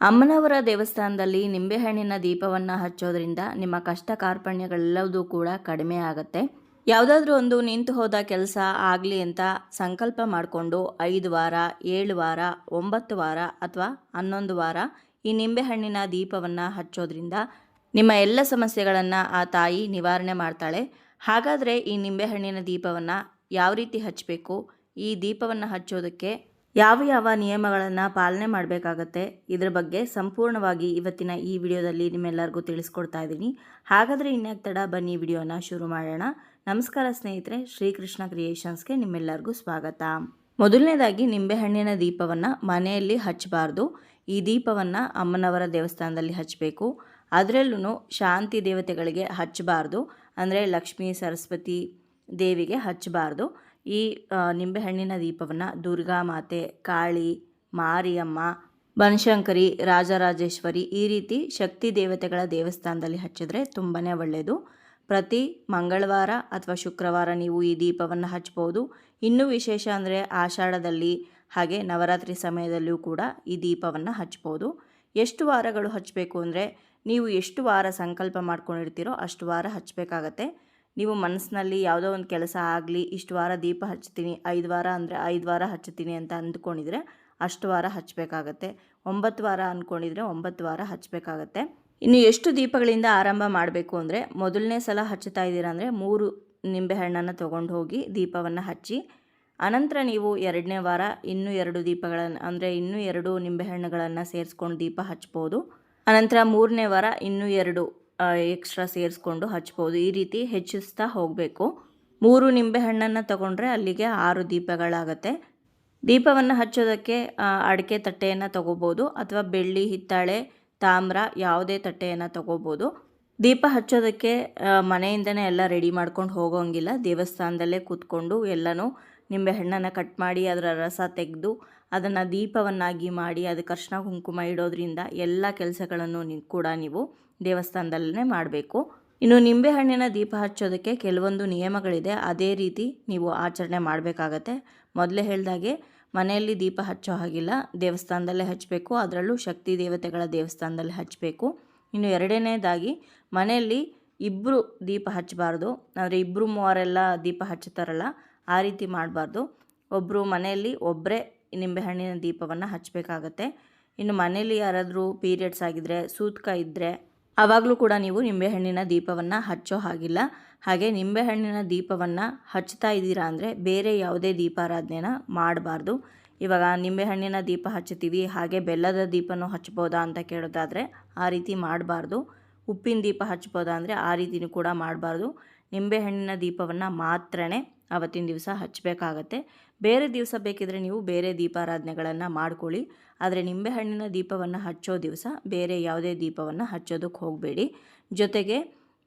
ಅಮ್ಮನವರ ದೇವಸ್ಥಾನದಲ್ಲಿ ನಿಂಬೆಹಣ್ಣಿನ ದೀಪವನ್ನು ಹಚ್ಚೋದ್ರಿಂದ ನಿಮ್ಮ ಕಷ್ಟ ಕಾರ್ಪಣ್ಯಗಳೆಲ್ಲವೂ ಕೂಡ ಕಡಿಮೆ ಆಗುತ್ತೆ. ಯಾವುದಾದ್ರೂ ಒಂದು ನಿಂತು ಹೋದ ಕೆಲಸ ಆಗಲಿ ಅಂತ ಸಂಕಲ್ಪ ಮಾಡಿಕೊಂಡು ಐದು ವಾರ, ಏಳು ವಾರ, ಒಂಬತ್ತು ವಾರ ಅಥವಾ ಹನ್ನೊಂದು ವಾರ ಈ ನಿಂಬೆಹಣ್ಣಿನ ದೀಪವನ್ನು ಹಚ್ಚೋದ್ರಿಂದ ನಿಮ್ಮ ಎಲ್ಲ ಸಮಸ್ಯೆಗಳನ್ನು ಆ ತಾಯಿ ನಿವಾರಣೆ ಮಾಡ್ತಾಳೆ. ಹಾಗಾದರೆ ಈ ನಿಂಬೆಹಣ್ಣಿನ ದೀಪವನ್ನು ಯಾವ ರೀತಿ ಹಚ್ಚಬೇಕು ಈ ದೀಪವನ್ನು ಹಚ್ಚೋದಕ್ಕೆ ಯಾವ ಯಾವ ನಿಯಮಗಳನ್ನು ಪಾಲನೆ ಮಾಡಬೇಕಾಗತ್ತೆ ಇದರ ಬಗ್ಗೆ ಸಂಪೂರ್ಣವಾಗಿ ಇವತ್ತಿನ ಈ ವಿಡಿಯೋದಲ್ಲಿ ನಿಮ್ಮೆಲ್ಲರಿಗೂ ತಿಳಿಸ್ಕೊಡ್ತಾ ಇದ್ದೀನಿ. ಹಾಗಾದರೆ ಇನ್ಯಾಕೆ ತಡ ಬನ್ನಿ ವಿಡಿಯೋನ ಶುರು ಮಾಡೋಣ. ನಮಸ್ಕಾರ ಸ್ನೇಹಿತರೆ, ಶ್ರೀಕೃಷ್ಣ ಕ್ರಿಯೇಷನ್ಸ್ಗೆ ನಿಮ್ಮೆಲ್ಲರಿಗೂ ಸ್ವಾಗತ. ಮೊದಲನೇದಾಗಿ, ನಿಂಬೆಹಣ್ಣಿನ ದೀಪವನ್ನು ಮನೆಯಲ್ಲಿ ಹಚ್ಚಬಾರ್ದು ಈ ದೀಪವನ್ನು ಅಮ್ಮನವರ ದೇವಸ್ಥಾನದಲ್ಲಿ ಹಚ್ಚಬೇಕು ಅದರಲ್ಲೂ ಶಾಂತಿ ದೇವತೆಗಳಿಗೆ ಹಚ್ಚಬಾರ್ದು ಅಂದರೆ ಲಕ್ಷ್ಮೀ, ಸರಸ್ವತಿ ದೇವಿಗೆ ಹಚ್ಚಬಾರ್ದು ಈ ನಿಂಬೆಹಣ್ಣಿನ ದೀಪವನ್ನು ದುರ್ಗಾ ಮಾತೆ, ಕಾಳಿ, ಮಾರಿಯಮ್ಮ, ಬನಶಂಕರಿ, ರಾಜರಾಜೇಶ್ವರಿ ಈ ರೀತಿ ಶಕ್ತಿ ದೇವತೆಗಳ ದೇವಸ್ಥಾನದಲ್ಲಿ ಹಚ್ಚಿದ್ರೆ ತುಂಬಾ ಒಳ್ಳೆಯದು ಪ್ರತಿ ಮಂಗಳವಾರ ಅಥವಾ ಶುಕ್ರವಾರ ನೀವು ಈ ದೀಪವನ್ನು ಹಚ್ಬೋದು. ಇನ್ನೂ ವಿಶೇಷ ಅಂದರೆ ಆಷಾಢದಲ್ಲಿ ಹಾಗೆ ನವರಾತ್ರಿ ಸಮಯದಲ್ಲಿಯೂ ಕೂಡ ಈ ದೀಪವನ್ನು ಹಚ್ಬೋದು. ಎಷ್ಟು ವಾರಗಳು ಹಚ್ಚಬೇಕು ಅಂದರೆ ನೀವು ಎಷ್ಟು ವಾರ ಸಂಕಲ್ಪ ಮಾಡ್ಕೊಂಡಿರ್ತೀರೋ ಅಷ್ಟು ವಾರ ಹಚ್ಚಬೇಕಾಗತ್ತೆ ನೀವು ಮನಸ್ಸಿನಲ್ಲಿ ಯಾವುದೋ ಒಂದು ಕೆಲಸ ಆಗಲಿ, ಇಷ್ಟು ವಾರ ದೀಪ ಹಚ್ತೀನಿ ಐದು ವಾರ ಅಂದರೆ ಐದು ವಾರ ಹಚ್ತೀನಿ ಅಂತ ಅಂದ್ಕೊಂಡಿದ್ರೆ ಅಷ್ಟು ವಾರ ಹಚ್ಚಬೇಕಾಗತ್ತೆ. ಒಂಬತ್ತು ವಾರ ಅಂದ್ಕೊಂಡಿದ್ರೆ ಒಂಬತ್ತು ವಾರ ಹಚ್ಚಬೇಕಾಗತ್ತೆ. ಇನ್ನು ಎಷ್ಟು ದೀಪಗಳಿಂದ ಆರಂಭ ಮಾಡಬೇಕು ಅಂದರೆ ಮೊದಲನೇ ಸಲ ಹಚ್ಚುತ್ತಾ ಇದ್ದೀರಾ ಅಂದರೆ ಮೂರು ನಿಂಬೆಹಣ್ಣನ್ನು ತೊಗೊಂಡು ಹೋಗಿ ದೀಪವನ್ನು ಹಚ್ಚಿ, ಅನಂತರ ನೀವು ಎರಡನೇ ವಾರ ಇನ್ನೂ ಎರಡು ದೀಪಗಳನ್ನು ಅಂದರೆ ಇನ್ನೂ ಎರಡು ನಿಂಬೆಹಣ್ಣುಗಳನ್ನು ಸೇರಿಸ್ಕೊಂಡು ದೀಪ ಹಚ್ಬೋದು. ಅನಂತರ ಮೂರನೇ ವಾರ ಇನ್ನೂ ಎರಡು ಎಕ್ಸ್ಟ್ರಾ ಸೇರಿಸ್ಕೊಂಡು ಹಚ್ಬೋದು. ಈ ರೀತಿ ಹೆಚ್ಚಿಸ್ತಾ ಹೋಗಬೇಕು. ಮೂರು ನಿಂಬೆಹಣ್ಣನ್ನು ತಗೊಂಡ್ರೆ ಅಲ್ಲಿಗೆ ಆರು ದೀಪಗಳಾಗತ್ತೆ. ದೀಪವನ್ನು ಹಚ್ಚೋದಕ್ಕೆ ಅಡಿಕೆ ತಟ್ಟೆಯನ್ನು ತಗೋಬೋದು ಅಥವಾ ಬೆಳ್ಳಿ, ಹಿತ್ತಾಳೆ, ತಾಮ್ರ ಯಾವುದೇ ತಟ್ಟೆಯನ್ನು ತಗೋಬೋದು. ದೀಪ ಹಚ್ಚೋದಕ್ಕೆ ಮನೆಯಿಂದನೇ ಎಲ್ಲ ರೆಡಿ ಮಾಡ್ಕೊಂಡು ಹೋಗೋಂಗಿಲ್ಲ. ದೇವಸ್ಥಾನದಲ್ಲೇ ಕೂತ್ಕೊಂಡು ಎಲ್ಲನೂ ನಿಂಬೆಹಣ್ಣನ್ನು ಕಟ್ ಮಾಡಿ, ಅದರ ರಸ ತೆಗೆದು, ಅದನ್ನು ದೀಪವನ್ನಾಗಿ ಮಾಡಿ, ಅದಕ್ಕೆ ಅರ್ಶಿನ ಕುಂಕುಮ ಇಡೋದ್ರಿಂದ ಎಲ್ಲ ಕೆಲಸಗಳನ್ನು ಕೂಡ ನೀವು ದೇವಸ್ಥಾನದಲ್ಲೇ ಮಾಡಬೇಕು. ಇನ್ನು ನಿಂಬೆಹಣ್ಣಿನ ದೀಪ ಹಚ್ಚೋದಕ್ಕೆ ಕೆಲವೊಂದು ನಿಯಮಗಳಿದೆ. ಅದೇ ರೀತಿ ನೀವು ಆಚರಣೆ ಮಾಡಬೇಕಾಗತ್ತೆ. ಮೊದಲೇ ಹೇಳಿದಾಗೆ ಮನೆಯಲ್ಲಿ ದೀಪ ಹಚ್ಚೋ ಹಾಗಿಲ್ಲ. ದೇವಸ್ಥಾನದಲ್ಲೇ ಹಚ್ಚಬೇಕು. ಅದರಲ್ಲೂ ಶಕ್ತಿ ದೇವತೆಗಳ ದೇವಸ್ಥಾನದಲ್ಲಿ ಹಚ್ಚಬೇಕು. ಇನ್ನು ಎರಡನೇದಾಗಿ ಮನೆಯಲ್ಲಿ ಇಬ್ಬರು ದೀಪ ಹಚ್ಚಬಾರ್ದು. ಅಂದರೆ ಇಬ್ಬರು ಮೂವರೆಲ್ಲ ದೀಪ ಹಚ್ಚುತ್ತಾರಲ್ಲ, ಆ ರೀತಿ ಮಾಡಬಾರ್ದು. ಒಬ್ಬರು ಮನೆಯಲ್ಲಿ ಒಬ್ಬರೇ ನಿಂಬೆಹಣ್ಣಿನ ದೀಪವನ್ನು ಹಚ್ಚಬೇಕಾಗತ್ತೆ. ಇನ್ನು ಮನೆಯಲ್ಲಿ ಯಾರಾದರೂ ಪೀರಿಯಡ್ಸ್ ಆಗಿದ್ದರೆ ಸೂತ್ಕ ಇದ್ದರೆ ಆವಾಗಲೂ ಕೂಡ ನೀವು ನಿಂಬೆಹಣ್ಣಿನ ದೀಪವನ್ನು ಹಚ್ಚೋ ಹಾಗಿಲ್ಲ. ಹಾಗೆ ನಿಂಬೆಹಣ್ಣಿನ ದೀಪವನ್ನು ಹಚ್ತಾ ಇದ್ದೀರಾ ಅಂದರೆ ಬೇರೆ ಯಾವುದೇ ದೀಪಾರಾಧನೆನ ಮಾಡಬಾರ್ದು. ಇವಾಗ ನಿಂಬೆಹಣ್ಣಿನ ದೀಪ ಹಚ್ಚುತ್ತೀವಿ, ಹಾಗೆ ಬೆಲ್ಲದ ದೀಪನೂ ಹಚ್ಬೋದಾ ಅಂತ ಕೇಳೋದಾದರೆ ಆ ರೀತಿ ಮಾಡಬಾರ್ದು. ಉಪ್ಪಿನ ದೀಪ ಹಚ್ಬೋದಾ ಅಂದರೆ ಆ ರೀತಿನೂ ಕೂಡ ಮಾಡಬಾರ್ದು. ನಿಂಬೆಹಣ್ಣಿನ ದೀಪವನ್ನು ಮಾತ್ರನೇ ಅವತ್ತಿನ ದಿವಸ ಹಚ್ಚಬೇಕಾಗತ್ತೆ. ಬೇರೆ ದಿವಸ ಬೇಕಿದ್ರೆ ನೀವು ಬೇರೆ ದೀಪಾರಾಧನೆಗಳನ್ನು ಮಾಡ್ಕೊಳ್ಳಿ. ಆದರೆ ನಿಂಬೆಹಣ್ಣಿನ ದೀಪವನ್ನು ಹಚ್ಚೋ ದಿವಸ ಬೇರೆ ಯಾವುದೇ ದೀಪವನ್ನು ಹಚ್ಚೋದಕ್ಕೆ ಹೋಗಬೇಡಿ. ಜೊತೆಗೆ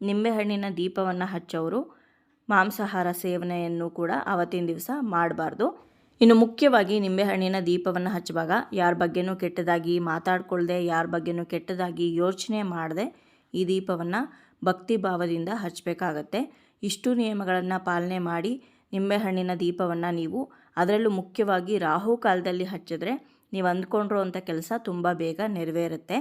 ನಿಂಬೆಹಣ್ಣಿನ ದೀಪವನ್ನು ಹಚ್ಚೋರು ಮಾಂಸಾಹಾರ ಸೇವನೆಯನ್ನು ಕೂಡ ಆವತ್ತಿನ ದಿವಸ ಮಾಡಬಾರ್ದು. ಇನ್ನು ಮುಖ್ಯವಾಗಿ ನಿಂಬೆಹಣ್ಣಿನ ದೀಪವನ್ನು ಹಚ್ಚುವಾಗ ಯಾರ ಬಗ್ಗೆನೂ ಕೆಟ್ಟದಾಗಿ ಮಾತಾಡ್ಕೊಳ್ಳದೆ ಯಾರ ಬಗ್ಗೆನೂ ಕೆಟ್ಟದಾಗಿ ಯೋಚನೆ ಮಾಡದೆ ಈ ದೀಪವನ್ನು ಭಕ್ತಿ ಭಾವದಿಂದ ಹಚ್ಚಬೇಕಾಗತ್ತೆ. ಇಷ್ಟು ನಿಯಮಗಳನ್ನು ಪಾಲನೆ ಮಾಡಿ ನಿಂಬೆಹಣ್ಣಿನ ದೀಪವನ್ನು ನೀವು ಅದರಲ್ಲೂ ಮುಖ್ಯವಾಗಿ ರಾಹು ಕಾಲದಲ್ಲಿ ಹಚ್ಚಿದ್ರೆ ನೀವು ಅಂದ್ಕೊಂಡ್ರೋ ಅಂಥ ಕೆಲಸ ತುಂಬ ಬೇಗ ನೆರವೇರುತ್ತೆ.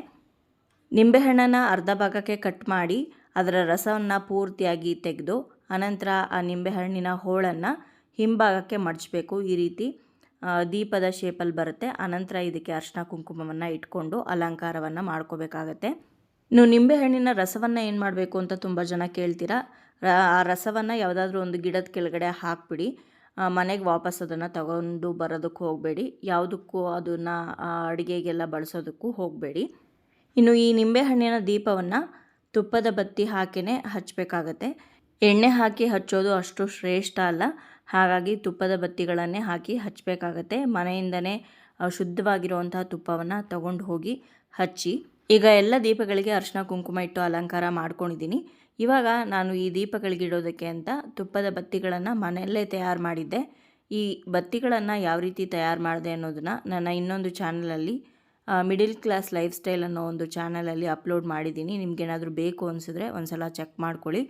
ನಿಂಬೆಹಣ್ಣನ್ನು ಅರ್ಧ ಭಾಗಕ್ಕೆ ಕಟ್ ಮಾಡಿ ಅದರ ರಸವನ್ನು ಪೂರ್ತಿಯಾಗಿ ತೆಗೆದು ಅನಂತರ ಆ ನಿಂಬೆಹಣ್ಣಿನ ಹೋಳನ್ನು ಹಿಂಭಾಗಕ್ಕೆ ಮಡಚಬೇಕು. ಈ ರೀತಿ ದೀಪದ ಶೇಪಲ್ಲಿ ಬರುತ್ತೆ. ಅನಂತರ ಇದಕ್ಕೆ ಅರ್ಶಿನ ಕುಂಕುಮವನ್ನು ಇಟ್ಕೊಂಡು ಅಲಂಕಾರವನ್ನು ಮಾಡ್ಕೋಬೇಕಾಗತ್ತೆ. ನೀವು ನಿಂಬೆಹಣ್ಣಿನ ರಸವನ್ನು ಏನು ಮಾಡಬೇಕು ಅಂತ ತುಂಬ ಜನ ಕೇಳ್ತೀರಾ? ಆ ರಸವನ್ನು ಯಾವುದಾದ್ರೂ ಒಂದು ಗಿಡದ ಕೆಳಗಡೆ ಹಾಕ್ಬಿಡಿ. ಮನೆಗೆ ವಾಪಸ್ ಅದನ್ನು ತಗೊಂಡು ಬರೋದಕ್ಕೆ ಹೋಗಬೇಡಿ. ಯಾವುದಕ್ಕೂ ಅದನ್ನು ಅಡುಗೆಗೆಲ್ಲ ಬಳಸೋದಕ್ಕೂ ಹೋಗಬೇಡಿ. ಇನ್ನು ಈ ನಿಂಬೆಹಣ್ಣಿನ ದೀಪವನ್ನು ತುಪ್ಪದ ಬತ್ತಿ ಹಾಕಿನೇ ಹಚ್ಚಬೇಕಾಗತ್ತೆ ಎಣ್ಣೆ ಹಾಕಿ ಹಚ್ಚೋದು ಅಷ್ಟು ಶ್ರೇಷ್ಠ ಅಲ್ಲ. ಹಾಗಾಗಿ ತುಪ್ಪದ ಬತ್ತಿಗಳನ್ನೇ ಹಾಕಿ ಹಚ್ಚಬೇಕಾಗತ್ತೆ ಮನೆಯಿಂದನೇ ಶುದ್ಧವಾಗಿರುವಂತಹ ತುಪ್ಪವನ್ನು ತಗೊಂಡು ಹೋಗಿ ಹಚ್ಚಿ. ಈಗ ಎಲ್ಲ ದೀಪಗಳಿಗೆ ಅರಿಶಿನ, ಕುಂಕುಮ ಇಟ್ಟು ಅಲಂಕಾರ ಮಾಡ್ಕೊಂಡಿದ್ದೀನಿ. ಇವಾಗ ನಾನು ಈ ದೀಪಗಳಿಗೆ ಇಡೋದಕ್ಕೆ ಅಂತ ತುಪ್ಪದ ಬತ್ತಿಗಳನ್ನು ಮನೆಯಲ್ಲೇ ತಯಾರು ಮಾಡಿದ್ದೆ. ಈ ಬತ್ತಿಗಳನ್ನು ಯಾವ ರೀತಿ ತಯಾರು ಮಾಡಿದೆ ಅನ್ನೋದನ್ನು ನನ್ನ ಇನ್ನೊಂದು ಚಾನಲಲ್ಲಿ ಮಿಡಿಲ್ ಕ್ಲಾಸ್ ಲೈಫ್ ಸ್ಟೈಲ್ ಅನ್ನೋ ಒಂದು ಚಾನಲಲ್ಲಿ ಅಪ್ಲೋಡ್ ಮಾಡಿದ್ದೀನಿ. ನಿಮ್ಗೇನಾದರೂ ಬೇಕು ಅನಿಸಿದ್ರೆ ಒಂದ್ಸಲ ಚೆಕ್ ಮಾಡ್ಕೊಳ್ಳಿ.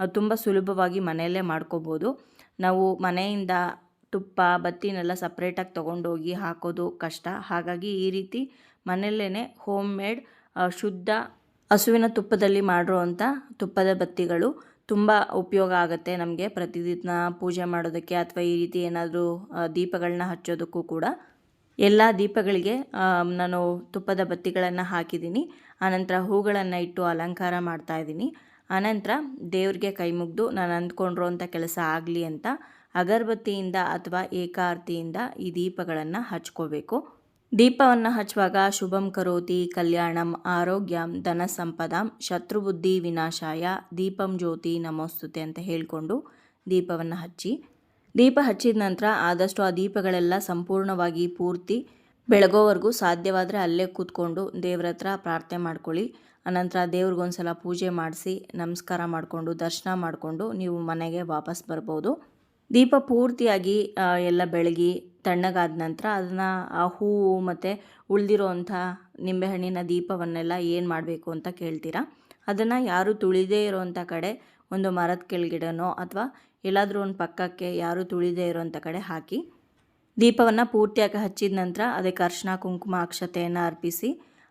ಅದು ತುಂಬ ಸುಲಭವಾಗಿ ಮನೆಯಲ್ಲೇ ಮಾಡ್ಕೋಬೋದು. ನಾವು ಮನೆಯಿಂದ ತುಪ್ಪ, ಬತ್ತಿನೆಲ್ಲ ಸಪ್ರೇಟಾಗಿ ತೊಗೊಂಡೋಗಿ ಹಾಕೋದು ಕಷ್ಟ. ಹಾಗಾಗಿ ಈ ರೀತಿ ಮನೆಯಲ್ಲೇ ಹೋಮ್ ಮೇಡ್ ಶುದ್ಧ ಹಸುವಿನ ತುಪ್ಪದಲ್ಲಿ ಮಾಡಿರುವಂಥ ತುಪ್ಪದ ಬತ್ತಿಗಳು ತುಂಬ ಉಪಯೋಗ ಆಗುತ್ತೆ ನಮಗೆ ಪ್ರತಿದಿನ ಪೂಜೆ ಮಾಡೋದಕ್ಕೆ ಅಥವಾ ಈ ರೀತಿ ಏನಾದರೂ ದೀಪಗಳನ್ನ ಹಚ್ಚೋದಕ್ಕೂ ಕೂಡ. ಎಲ್ಲ ದೀಪಗಳಿಗೆ ನಾನು ತುಪ್ಪದ ಬತ್ತಿಗಳನ್ನು ಹಾಕಿದ್ದೀನಿ. ಆನಂತರ ಹೂಗಳನ್ನು ಇಟ್ಟು ಅಲಂಕಾರ ಮಾಡ್ತಾ ಇದ್ದೀನಿ. ಆನಂತರ ದೇವ್ರಿಗೆ ಕೈ ಮುಗ್ದು ನಾನು ಅಂದ್ಕೊಂಡಿರೋಂಥ ಕೆಲಸ ಆಗಲಿ ಅಂತ ಅಗರಬತ್ತಿಯಿಂದ ಅಥವಾ ಏಕಾರ್ತಿಯಿಂದ ಈ ದೀಪಗಳನ್ನು ಹಚ್ಕೋಬೇಕು. ದೀಪವನ್ನು ಹಚ್ಚುವಾಗ ಶುಭಂ ಕರೋತಿ ಕಲ್ಯಾಣಂ ಆರೋಗ್ಯಂ ಧನ ಸಂಪದಂ ಶತ್ರುಬುದ್ಧಿ ವಿನಾಶಾಯ ದೀಪಂ ಜ್ಯೋತಿ ನಮೋಸ್ತುತೆ ಅಂತ ಹೇಳಿಕೊಂಡು ದೀಪವನ್ನು ಹಚ್ಚಿ. ದೀಪ ಹಚ್ಚಿದ ನಂತರ ಆದಷ್ಟು ಆ ದೀಪಗಳೆಲ್ಲ ಸಂಪೂರ್ಣವಾಗಿ ಪೂರ್ತಿ ಬೆಳಗೋವರೆಗೂ ಸಾಧ್ಯವಾದರೆ ಅಲ್ಲೇ ಕೂತ್ಕೊಂಡು ದೇವ್ರ ಹತ್ರ ಪ್ರಾರ್ಥನೆ ಮಾಡ್ಕೊಳ್ಳಿ. ಅನಂತರ ದೇವ್ರಿಗೊಂದ್ಸಲ ಪೂಜೆ ಮಾಡಿಸಿ ನಮಸ್ಕಾರ ಮಾಡಿಕೊಂಡು ದರ್ಶನ ಮಾಡಿಕೊಂಡು ನೀವು ಮನೆಗೆ ವಾಪಸ್ ಬರ್ಬೋದು. ದೀಪ ಪೂರ್ತಿಯಾಗಿ ಎಲ್ಲ ಬೆಳಗಿ ತಣ್ಣಗಾದ ನಂತರ ಅದನ್ನು ಆ ಹೂವು ಮತ್ತು ಉಳಿದಿರೋವಂಥ ನಿಂಬೆಹಣ್ಣಿನ ದೀಪವನ್ನೆಲ್ಲ ಏನು ಮಾಡಬೇಕು ಅಂತ ಕೇಳ್ತೀರಾ? ಅದನ್ನು ಯಾರು ತುಳಿದೇ ಇರೋವಂಥ ಕಡೆ ಒಂದು ಮರದ ಕೆಳಗಿಡನೋ ಅಥವಾ ಎಲ್ಲಾದರೂ ಒಂದು ಪಕ್ಕಕ್ಕೆ ಯಾರು ತುಳಿದೇ ಇರೋವಂಥ ಕಡೆ ಹಾಕಿ ದೀಪವನ್ನು ಪೂರ್ತಿಯಾಗಿ ಹಚ್ಚಿದ ನಂತರ ಅದಕ್ಕೆ ಅರ್ಶಿನ ಕುಂಕುಮ, ಅಕ್ಷತೆಯನ್ನು ಅರ್ಪಿಸಿ,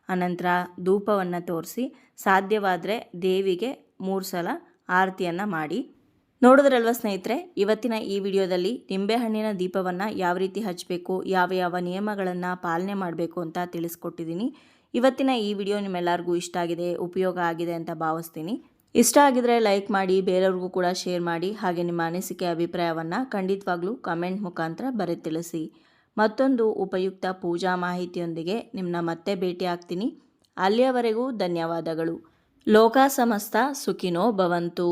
ಆನಂತರ ಧೂಪವನ್ನು ತೋರಿಸಿ, ಸಾಧ್ಯವಾದರೆ ದೇವಿಗೆ ಮೂರು ಸಲ ಆರತಿಯನ್ನು ಮಾಡಿ ನೋಡಿದ್ರಲ್ವ ಸ್ನೇಹಿತರೆ, ಇವತ್ತಿನ ಈ ವಿಡಿಯೋದಲ್ಲಿ ನಿಂಬೆಹಣ್ಣಿನ ದೀಪವನ್ನು ಯಾವ ರೀತಿ ಹಚ್ಚಬೇಕು ಯಾವ ಯಾವ ನಿಯಮಗಳನ್ನು ಪಾಲನೆ ಮಾಡಬೇಕು ಅಂತ ತಿಳಿಸ್ಕೊಟ್ಟಿದ್ದೀನಿ. ಇವತ್ತಿನ ಈ ವಿಡಿಯೋ ನಿಮ್ಮೆಲ್ಲರಿಗೂ ಇಷ್ಟ ಆಗಿದೆ, ಉಪಯೋಗ ಆಗಿದೆ ಅಂತ ಭಾವಿಸ್ತೀನಿ. ಇಷ್ಟ ಆಗಿದ್ರೆ ಲೈಕ್ ಮಾಡಿ, ಬೇರೆಯವ್ರಿಗೂ ಕೂಡ ಶೇರ್ ಮಾಡಿ, ಹಾಗೆ ನಿಮ್ಮ ಅನಿಸಿಕೆ, ಅಭಿಪ್ರಾಯವನ್ನು ಖಂಡಿತವಾಗ್ಲೂ ಕಮೆಂಟ್ ಮುಖಾಂತರ ಬರೆ ತಿಳಿಸಿ. ಮತ್ತೊಂದು ಉಪಯುಕ್ತ ಪೂಜಾ ಮಾಹಿತಿಯೊಂದಿಗೆ ನಿಮ್ಮನ್ನ ಮತ್ತೆ ಭೇಟಿ ಆಗ್ತೀನಿ. ಅಲ್ಲಿಯವರೆಗೂ ಧನ್ಯವಾದಗಳು. ಲೋಕ ಸಮಸ್ತ ಸುಖಿನೋ ಭವಂತು.